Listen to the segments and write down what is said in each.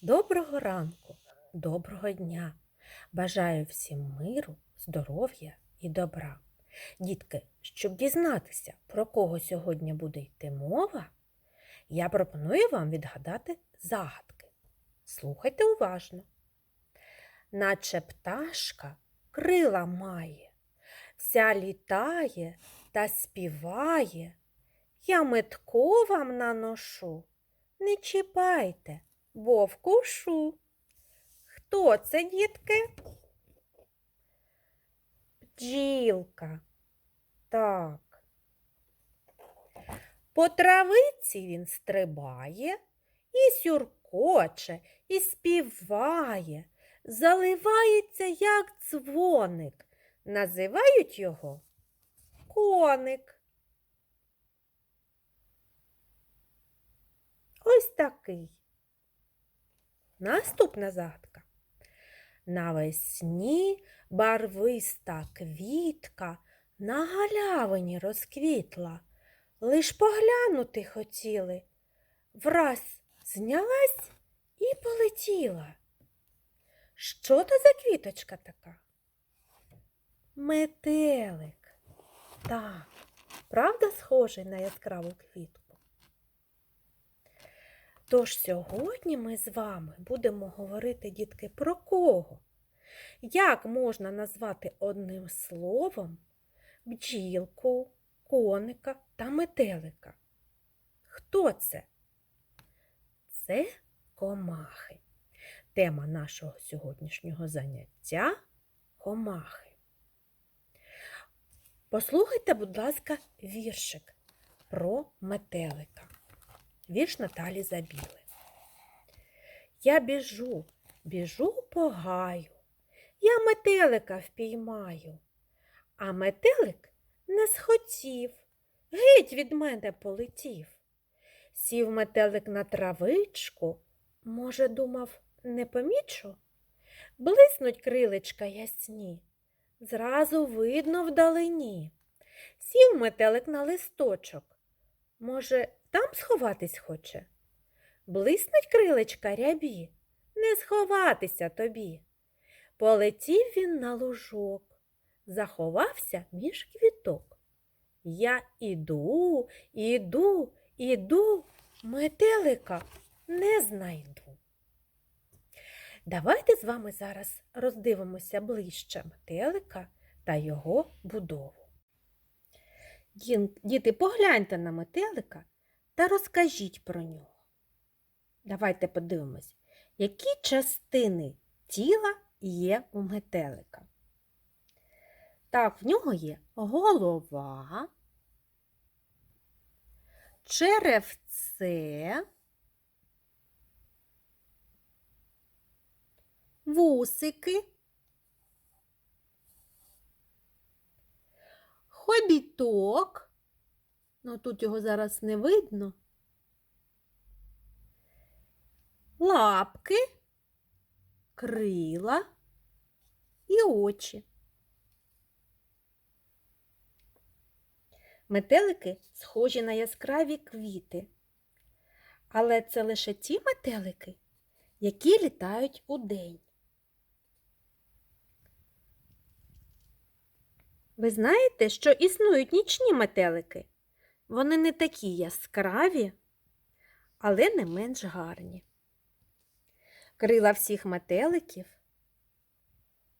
Доброго ранку, доброго дня. Бажаю всім миру, здоров'я і добра. Дітки, щоб дізнатися, про кого сьогодні буде йти мова, я пропоную вам відгадати загадки. Слухайте уважно. Наче пташка крила має, вся літає та співає. Я метко вам наношу. Не чіпайте, бо вкушу. Хто це, дітки? Бджілка. Так. По травиці він стрибає і сюркоче, і співає, заливається, як дзвоник. Називають його коник. Ось такий. Наступна загадка. Навесні барвиста квітка на галявині розквітла. Лиш поглянути хотіли. Враз знялась і полетіла. Що то за квіточка така? Метелик. Так, правда схожий на яскраву квітку? Тож сьогодні ми з вами будемо говорити, дітки, про кого? Як можна назвати одним словом бджілку, коника та метелика? Хто це? Це комахи. Тема нашого сьогоднішнього заняття комахи. Послухайте, будь ласка, віршик про метелика. Вірш Наталі Забіли. Я біжу, біжу по гаю, я метелика впіймаю, а метелик не схотів, геть від мене полетів. Сів метелик на травичку, може, думав, не помічу? Блиснуть крилечка ясні, зразу видно вдалині. Сів метелик на листочок. Може, там сховатись хоче? Блиснуть крилечка рябі, не сховатися тобі. Полетів він на лужок, заховався між квіток. Я іду, іду, іду, метелика не знайду. Давайте з вами зараз роздивимося ближче метелика та його будову. Діти, погляньте на метелика та розкажіть про нього. Давайте подивимось, які частини тіла є у метелика. Так, в нього є голова, черевце, вусики, хобіток. Ну, тут його зараз не видно. Лапки, крила і очі. Метелики схожі на яскраві квіти. Але це лише ті метелики, які літають удень. Ви знаєте, що існують нічні метелики? Вони не такі яскраві, але не менш гарні. Крила всіх метеликів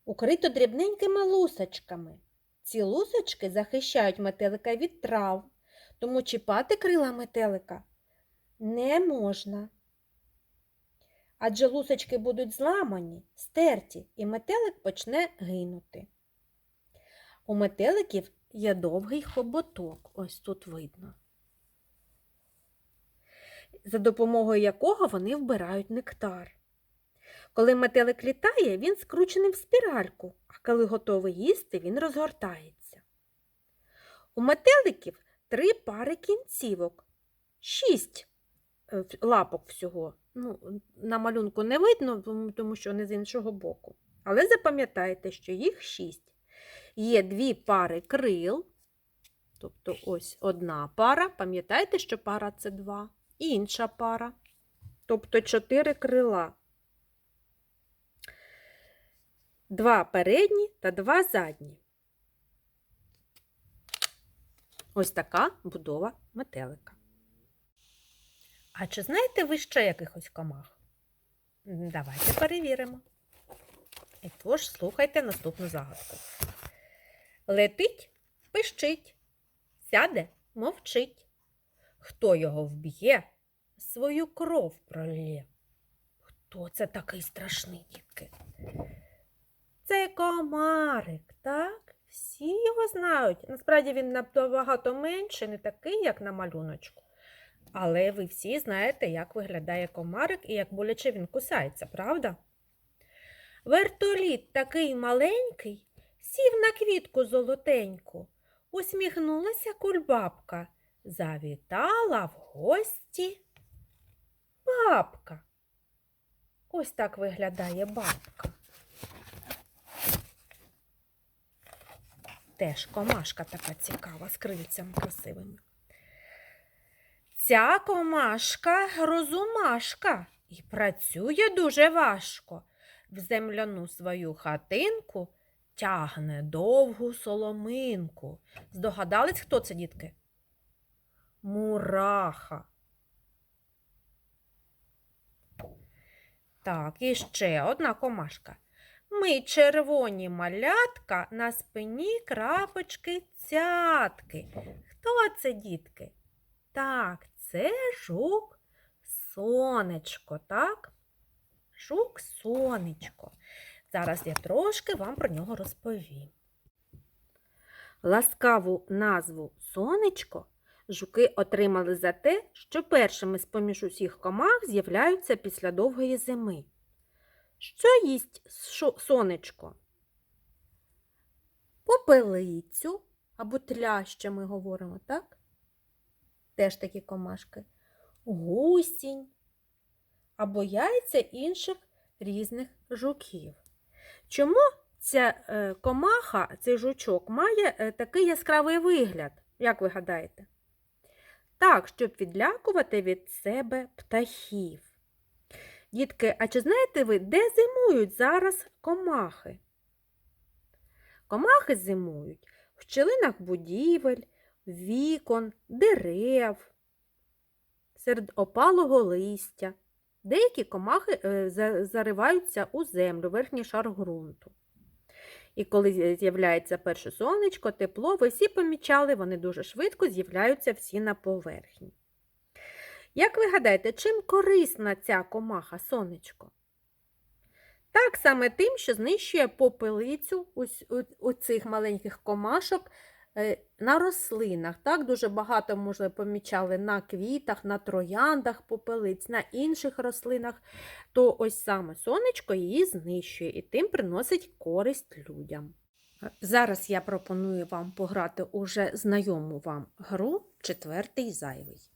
укрито дрібненькими лусочками. Ці лусочки захищають метелика від трав, тому чіпати крила метелика не можна. Адже лусочки будуть зламані, стерті, і метелик почне гинути. У метеликів є довгий хоботок, ось тут видно, за допомогою якого вони вбирають нектар. Коли метелик літає, він скручений в спіральку, а коли готовий їсти, він розгортається. У метеликів три пари кінцівок, шість е, лапок всього. Ну, на малюнку не видно, тому- що вони з іншого боку. Але запам'ятайте, що їх шість. Є дві пари крил, тобто ось одна пара. Пам'ятайте, що пара це два, і інша пара, тобто чотири крила. два передні та два задні. Ось така будова метелика. А чи знаєте ви ще якихось комах? Давайте перевіримо. І тож слухайте наступну загадку. Летить, пищить, сяде, мовчить. Хто його вб'є, свою кров пролє. Хто це такий страшний, дітки? Це комарик, так? Всі його знають. Насправді він набагато менший, не такий, як на малюночку. Але ви всі знаєте, як виглядає комарик і як боляче він кусається, правда? Вертоліт такий маленький, сів на квітку золотеньку, усміхнулася кульбабка, завітала в гості бабка. Ось так виглядає бабка. Теж комашка така цікава з крильцями красивими. Ця комашка розумашка і працює дуже важко. В земляну свою хатинку тягне довгу соломинку. Здогадались, хто це, дітки? Мураха. Так, і ще одна комашка. Ми червоні малятка, на спині крапочки цятки. Хто це, дітки? Так, це жук сонечко, так? Жук сонечко. Зараз я трошки вам про нього розповім. Ласкаву назву сонечко жуки отримали за те, що першими з-поміж усіх комах з'являються після довгої зими. Що їсть сонечко? Попелицю або тляща ми говоримо, так? Теж такі комашки. Гусінь або яйця інших різних жуків. Чому ця е, комаха, цей жучок, має е, такий яскравий вигляд, як ви гадаєте? Так, щоб відлякувати від себе птахів. Дітки, а чи знаєте ви, де зимують зараз комахи? Комахи зимують в щілинах будівель, вікон, дерев, серед опалого листя. Деякі комахи е, зариваються у землю, верхній шар ґрунту. І коли з'являється перше сонечко, тепло, ви всі помічали, вони дуже швидко з'являються всі на поверхні. Як ви гадаєте, чим корисна ця комаха сонечко? Так саме тим, що знищує попелицю у- цих маленьких комашок на рослинах. Так, дуже багато, може, помічали на квітах, на трояндах попелиць, на інших рослинах. То ось саме сонечко її знищує і тим приносить користь людям. Зараз я пропоную вам пограти уже знайому вам гру четвертий зайвий.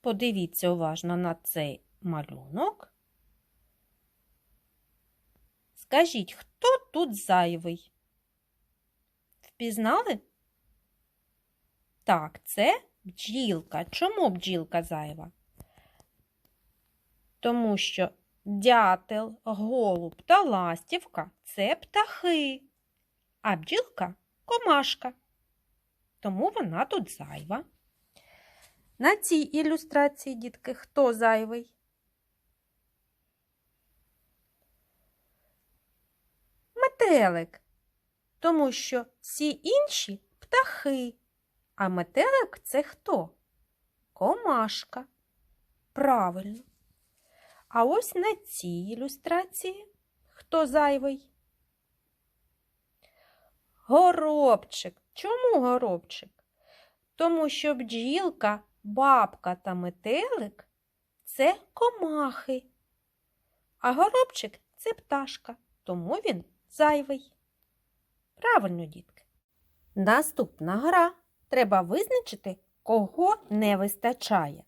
Подивіться уважно на цей малюнок. Скажіть, хто тут зайвий? Впізнали? Так, це бджілка. Чому бджілка зайва? Тому що дятел, голуб та ластівка це птахи, а бджілка комашка. Тому вона тут зайва. На цій ілюстрації, дітки, хто зайвий? Метелик. Тому що всі інші птахи. А метелик це хто? Комашка. Правильно. А ось на цій ілюстрації хто зайвий? Горобчик. Чому горобчик? Тому що бджілка, бабка та метелик це комахи, а горобчик це пташка, тому він зайвий. Правильно, дітки. Наступна гра. Треба визначити, кого не вистачає.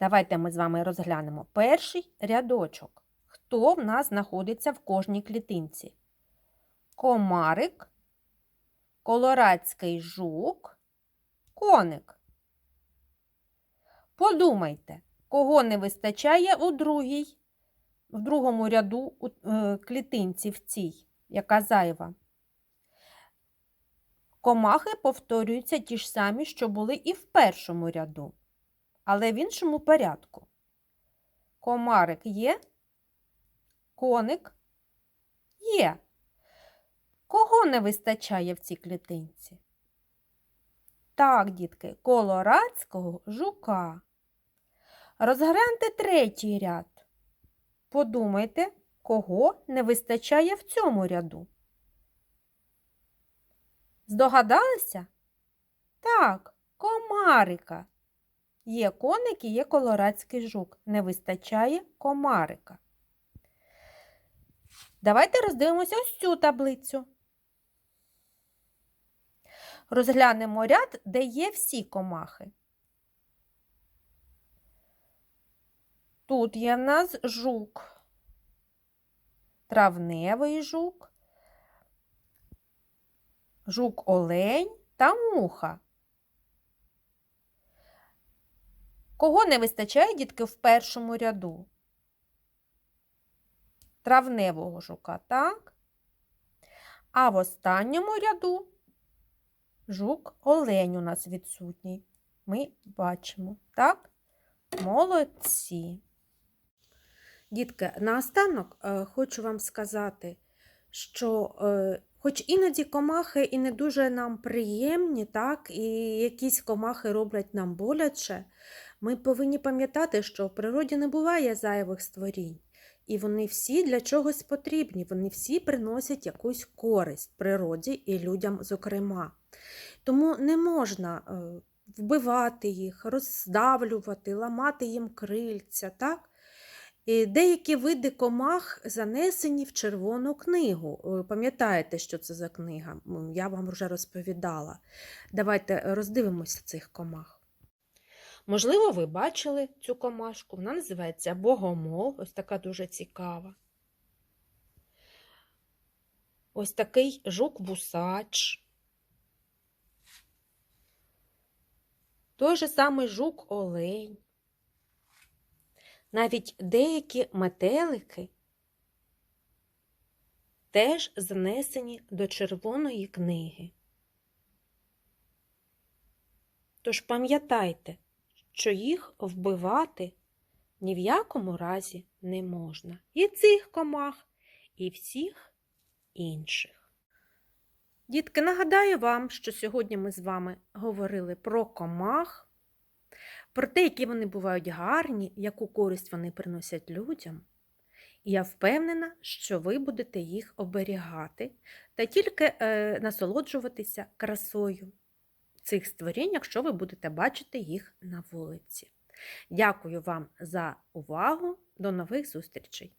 Давайте ми з вами розглянемо перший рядочок. Хто в нас знаходиться в кожній клітинці? Комарик, колорадський жук, коник. Подумайте, кого не вистачає у другій в другому ряду у е, клітинці в цій, яка зайва. Комахи повторюються ті ж самі, що були і в першому ряду, але в іншому порядку. Комарик є, коник є. Кого не вистачає в цій клітинці? Так, дітки, колорадського жука. Розгляньте третій ряд. Подумайте, кого не вистачає в цьому ряду. Здогадалися? Так, комарика. Є коник і є колорадський жук. Не вистачає комарика. Давайте роздивимося ось цю таблицю. Розглянемо ряд, де є всі комахи. Тут є в нас жук, травневий жук, жук олень та муха. Кого не вистачає, дітки, в першому ряду? Травневого жука, так? А в останньому ряду жук олень у нас відсутній. Ми бачимо, так? Молодці. Дітки, наостанок е, хочу вам сказати, що е, хоч іноді комахи і не дуже нам приємні, так, і якісь комахи роблять нам боляче, ми повинні пам'ятати, що в природі не буває зайвих створінь. І вони всі для чогось потрібні, вони всі приносять якусь користь природі і людям, зокрема. Тому не можна е, вбивати їх, роздавлювати, ламати їм крильця. так? Деякі види комах занесені в Червону книгу. Ви Пам'ятаєте, що це за книга? Я вам вже розповідала. Давайте роздивимося цих комах. Можливо, ви бачили цю комашку. Вона називається богомол, ось така дуже цікава. Ось такий жук-бусач. Той же самий жук-олень. Навіть деякі метелики теж занесені до Червоної книги. Тож пам'ятайте, що їх вбивати ні в якому разі не можна. І цих комах, і всіх інших. Дітки, нагадаю вам, що сьогодні ми з вами говорили про комах, про те, які вони бувають гарні, яку користь вони приносять людям. Я впевнена, що ви будете їх оберігати та тільки е, насолоджуватися красою цих створінь, якщо ви будете бачити їх на вулиці. Дякую вам за увагу. До нових зустрічей!